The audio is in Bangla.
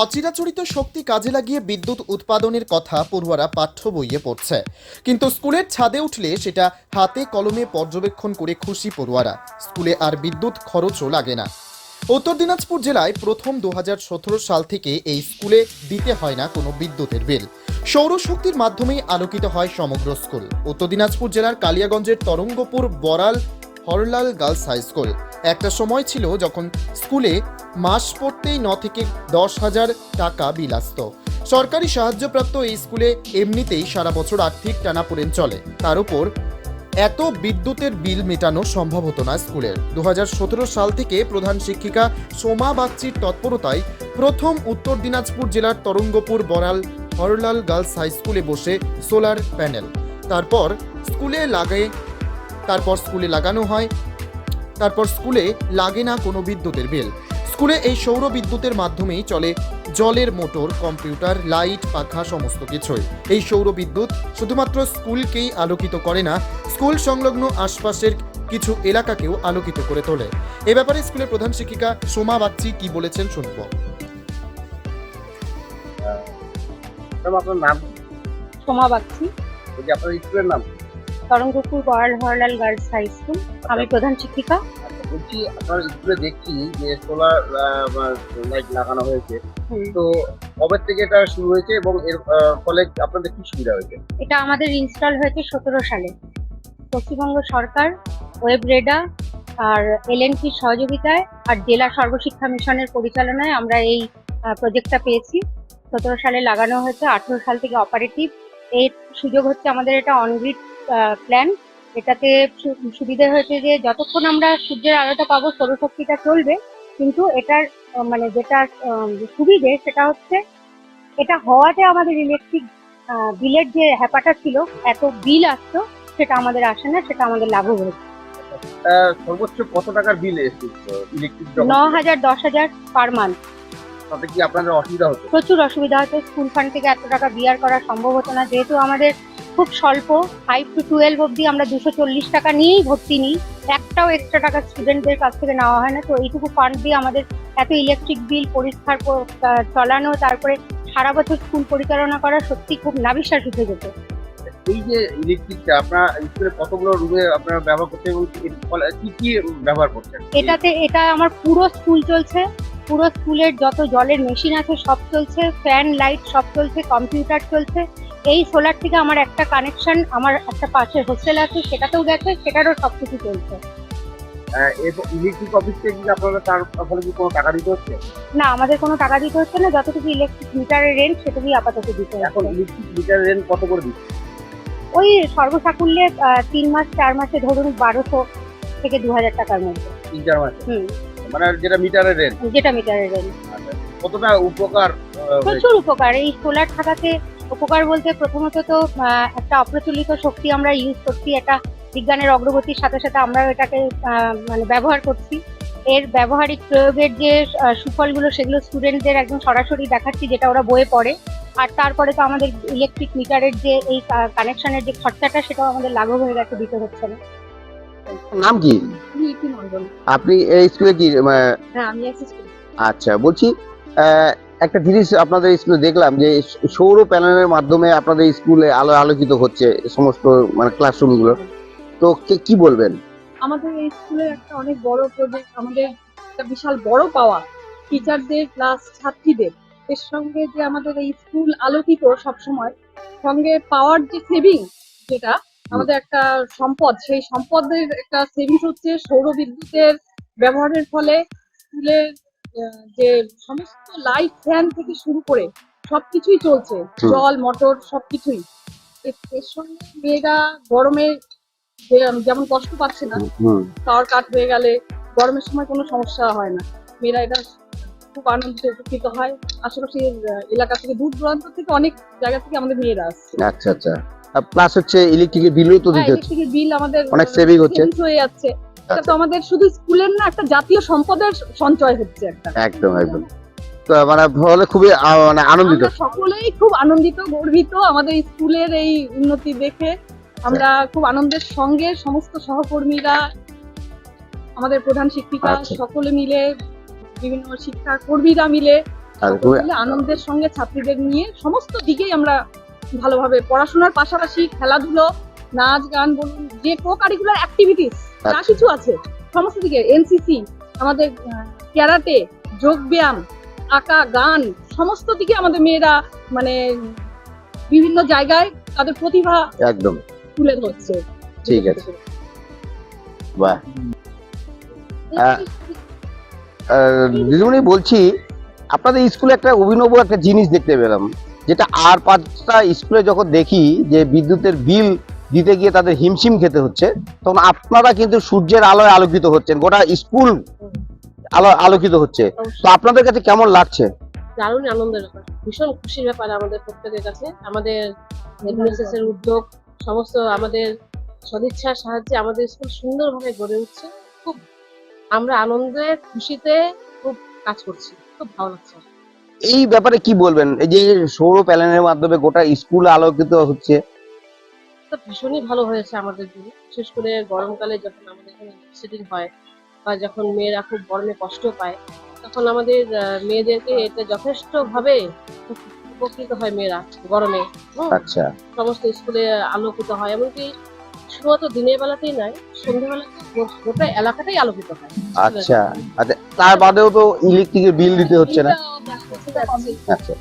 অচিরাচরিত শক্তি কাজে লাগিয়ে বিদ্যুৎ উৎপাদনের কথা পড়ুয়ারা পাঠ্য বইয়ে পড়ছে। কিন্তু স্কুলের ছাদে উঠলে সেটা হাতে কলমে পর্যবেক্ষণ করে খুশি পড়ুয়ারা। স্কুলে আর বিদ্যুৎ খরচও লাগে না। উত্তর দিনাজপুর জেলায় প্রথম দুহাজার সতেরো সাল থেকে এই স্কুলে দিতে হয় না কোনো বিদ্যুতের বিল। সৌরশক্তির মাধ্যমেই আলোকিত হয় সমগ্র স্কুল। উত্তর দিনাজপুর জেলার কালিয়াগঞ্জের Tarangapur Baral Harlal girls high school. একটা সময় ছিল যখন স্কুলে মাস পড়তেই ন থেকে দশ হাজার টাকা বিল আসত। সরকারি সাহায্যপ্রাপ্ত এই স্কুলে এমনিতেই সারা বছর আর্থিক টানাপোড়েন চলে। তার উপর এত বিদ্যুতের বিল মেটানো সম্ভব হতো না স্কুলের। দু হাজার সতেরো সাল থেকে প্রধান শিক্ষিকা সোমা বাগচির তৎপরতায় প্রথম উত্তর দিনাজপুর জেলার তরঙ্গপুর বরাল হরলাল গার্লস হাই স্কুলে বসে সোলার প্যানেল। তারপর স্কুলে লাগে, তারপর স্কুলে লাগানো হয়, তারপর স্কুলে লাগে না কোনো বিদ্যুতের বিল। স্কুলে এই সৌর বিদ্যুতের মাধ্যমেই চলে জলের মোটর কম্পিউটার লাইট পাখা সমস্ত কিছুই। এই সৌর বিদ্যুৎ শুধুমাত্র স্কুলকেই আলোকিত করে না স্কুল সংলগ্ন আশপাশের কিছু এলাকাকেও আলোকিত করে তোলে। এ ব্যাপারে স্কুলের প্রধান শিক্ষিকা সোমা বাগচি কি বলেছেন শুনব। আপনার নাম? সোমা বাগচি। আপনার স্কুলের নাম? Tarangapur Baral Harlal girls high school. আমি প্রধান শিক্ষিকা। আচ্ছা, বলছি আপনার স্কুলে দেখছি যে সোলার লাইট লাগানো হয়েছে তো কবে থেকে এটা শুরু হয়েছে এবং এর ফলে আপনাদের কি সুবিধা হয়েছে? এটা আমাদের ইনস্টল হয়েছে সতেরো সালে। পশ্চিমবঙ্গ সরকার ওয়েব রেডা আর এলএনপির সহযোগিতায় আর জেলা সর্বশিক্ষা মিশনের পরিচালনায় আমরা এই প্রজেক্টটা পেয়েছি। সতেরো সালে লাগানো হয়েছে আঠেরো সাল থেকে অপারেটিভ এর সুযোগ হচ্ছে আমাদের এটা অনগ্রিড প্ল্যান এটাতে সুবিধা হয়েছে যে যতক্ষণ আমরা সূর্যের আলোটা পাবো সৌরশক্তিটা চলবে। কিন্তু এটার মানে যেটা সুবিধে সেটা হচ্ছে এটা হওয়াতে আমাদের ইলেকট্রিক বিলের যে হ্যাপাটা ছিল এত বিল আসতো সেটা আমাদের আসে না সেটা আমাদের লাঘব হয়েছে। সর্বোচ্চ কত টাকার বিল এসেছে ইলেকট্রিক ন হাজার দশ হাজার পার মান্থ তাতে কি আপনাদের অসুবিধা হতো প্রচুর অসুবিধা হতো স্কুল ফান্ড থেকে এত টাকা বিয়ার করা সম্ভব হতো না। যেহেতু আমাদের খুব স্বল্প ফাইভ টু টুয়েলভ অব্দি আমরা দুশো চল্লিশ টাকা নিয়েই ভর্তি নিই। একটাও এক্সট্রা টাকা স্টুডেন্টদের কাছ থেকে নেওয়া হয় না। তো এইটুকু ফান্ড দিয়ে আমাদের এত ইলেকট্রিক বিল পরিষ্কার চলানো তারপরে সারা বছর স্কুল পরিচালনা করা সত্যি খুব নাবিশ্বাস উঠে যেত এই যে ইলেকট্রিকটা আপনার স্কুলে কতগুলো রুমে আপনারা ব্যবহার করছেন এবং কি কি ব্যবহার করছেন? এটাতে এটা আমার পুরো স্কুল চলছে। পুরো স্কুলের যত জলের মেশিন আছে সব চলছে ফ্যান লাইট সব চলছে কম্পিউটার চলছে। এই সোলার থেকে আমার একটা কানেকশন আমার একটা পাশে হোস্টেল আছে সেটাতেও গেছে সেটারও সব কিছু চলছে ইলেকট্রিক অফিস থেকে কি আপনারা তার ফলে কি কোনো টাকা দিতে হচ্ছে? না আমাদের কোনো টাকা দিতে হচ্ছে না যতটুকু ইলেকট্রিক মিটারের রেন্ট সেটুকুই আপাতত দিতে এখন ইলেকট্রিক মিটার রেন্ট কত করে দিচ্ছে? ওই সর্বসাকুল্যে তিন মাস চার মাসে ধরুন বারোশো থেকে দু হাজার টাকার মধ্যে। তিন চার মাসে? হুম। মানে যেটা মিটারের রেন্ট যেটা মিটারের রেন্ট কতটা উপকার প্রচুর উপকার। এই সোলার থাকাতে উপকার বলতে প্রথমত তো একটা অপ্রচলিত শক্তি আমরা ইউজ করছি একটা বিজ্ঞানের অগ্রগতির সাথে সাথে আমরাও এটাকে মানে ব্যবহার করছি। এর ব্যবহারিক প্রয়োগের যে সুফলগুলো সেগুলো স্টুডেন্টদের একদম সরাসরি দেখাচ্ছি যেটা ওরা বইয়ে পড়ে। আর তারপরে তো আমাদের ইলেকট্রিক মিটারের যে এই কানেকশনের যে খরচাটা সেটাও আমাদের লাঘব হয়ে গেছে দিতে হচ্ছে না। নাম কি? আপনি এই স্কুলে কি হ্যাঁ আমি আচ্ছা বলছি একটা জিনিস আপনাদের স্কুলে দেখলাম যে সৌর প্যানেলের মাধ্যমে আপনাদের স্কুলে আলো আলোকিত হচ্ছে সমস্ত মানে ক্লাসরুমগুলো তো কে- কি বলবেন? আমাদের এই স্কুলের একটা অনেক বড় প্রজেক্ট আমাদের একটা বিশাল বড় পাওয়া। টিচারদের প্লাস ছাত্রীদের। এর সঙ্গে যে আমাদের এই স্কুল আলোকিত সবসময়, সঙ্গে পাওয়ার যে সেভিং যেটা আমাদের একটা সম্পদ, সেই সম্পদের একটা সেভিংস হচ্ছে সৌর বিদ্যুতের ব্যবহারের ফলে স্কুলের যে সমস্ত লাইট ফ্যান থেকে শুরু করে সবকিছুই চলছে। জল মোটর সবকিছুই। এর- সঙ্গে মেয়েরা গরমে যেমন কষ্ট পাচ্ছে না হুম। পাওয়ার কাট হয়ে গেলে গরমের সময় কোনো সমস্যা হয় না। মেয়েরা এটা খুব আনন্দিত উপকৃত হয়। আশেপাশের এলাকা থেকে দূর দূরান্ত থেকে অনেক জায়গা থেকে আমাদের মেয়েরা আসছে। আচ্ছা আচ্ছা। প্লাস হচ্ছে ইলেকট্রিকের বিলও তো হ্যাঁ দিতে হচ্ছে। ইলেকট্রিকের বিল আমাদের অনেক saving হচ্ছে। হয়ে যাচ্ছে। এটা তো আমাদের শুধু স্কুলের না একটা জাতীয় সম্পদের সঞ্চয় হচ্ছে একটা। একদম একদম। তো মানে ফলে খুবই মানে আনন্দিত। সকলেই খুব আনন্দিত গর্বিত আমাদের স্কুলের এই উন্নতি দেখে। আমরা খুব আনন্দের সঙ্গে সমস্ত সহকর্মীরা আমাদের প্রধান শিক্ষিকা আচ্ছা। সকলে মিলে বিভিন্ন শিক্ষা কর্মীরা মিলে আনন্দের সঙ্গে ছাত্রীদের নিয়ে সমস্ত দিকেই আমরা ভালোভাবে পড়াশোনার পাশাপাশি খেলাধুলো নাচ গান বলুন যে কো কারিকুলার অ্যাক্টিভিটিস যা আচ্ছা। কিছু আছে সমস্ত দিকে এনসিসি আমাদের ক্যারাটে যোগ ব্যায়াম আঁকা গান সমস্ত দিকে আমাদের মেয়েরা মানে বিভিন্ন জায়গায় তাদের প্রতিভা একদম তুলে ধরছে ঠিক আছে। বাহ দিদিমণি বলছি আপনাদের স্কুলে একটা অভিনব একটা জিনিস দেখতে পেলাম যেটা আর পাঁচটা স্কুলে যখন দেখি যে বিদ্যুতের বিল দিতে গিয়ে তাদের হিমশিম খেতে হচ্ছে তখন আপনারা কিন্তু সূর্যের আলোয় আলোকিত হচ্ছেন গোটা স্কুল আলো আলোকিত হচ্ছে। তো আপনাদের কাছে কেমন লাগছে? দারুণ আনন্দের ব্যাপার। ভীষণ খুশির ব্যাপার আমাদের প্রত্যেকের কাছে। আমাদের এর উদ্যোগ সমস্ত আমাদের সদিচ্ছার সাহায্যে আমাদের স্কুল সুন্দরভাবে গড়ে উঠছে। খুব আমরা আনন্দে খুশিতে খুব কাজ করছি। খুব ভালো লাগছে। এই ব্যাপারে কি বলবেন? এই যে সৌর প্যানেলের মাধ্যমে গোটা স্কুল আলোকিত হচ্ছে তো ভীষণই ভালো হয়েছে আমাদের জন্য বিশেষ করে গরমকালে যখন আমাদের এখানে লোডশেডিং হয় বা যখন মেয়েরা খুব গরমে কষ্ট পায় তখন আমাদের মেয়েদেরকে এটা যথেষ্ট ভাবে উপকৃত হয় মেয়েরা গরমে। আচ্ছা। সমস্ত স্কুলে আলোকিত হয় এমনকি শুধুমাত্র দিনের বেলাতেই নয় সন্ধ্যাবেলাতে গোটা এলাকাটাই আলোকিত হয়। আচ্ছা। আচ্ছা তার বাদেও তো ইলেকট্রিকের বিল দিতে হচ্ছে না। আচ্ছা.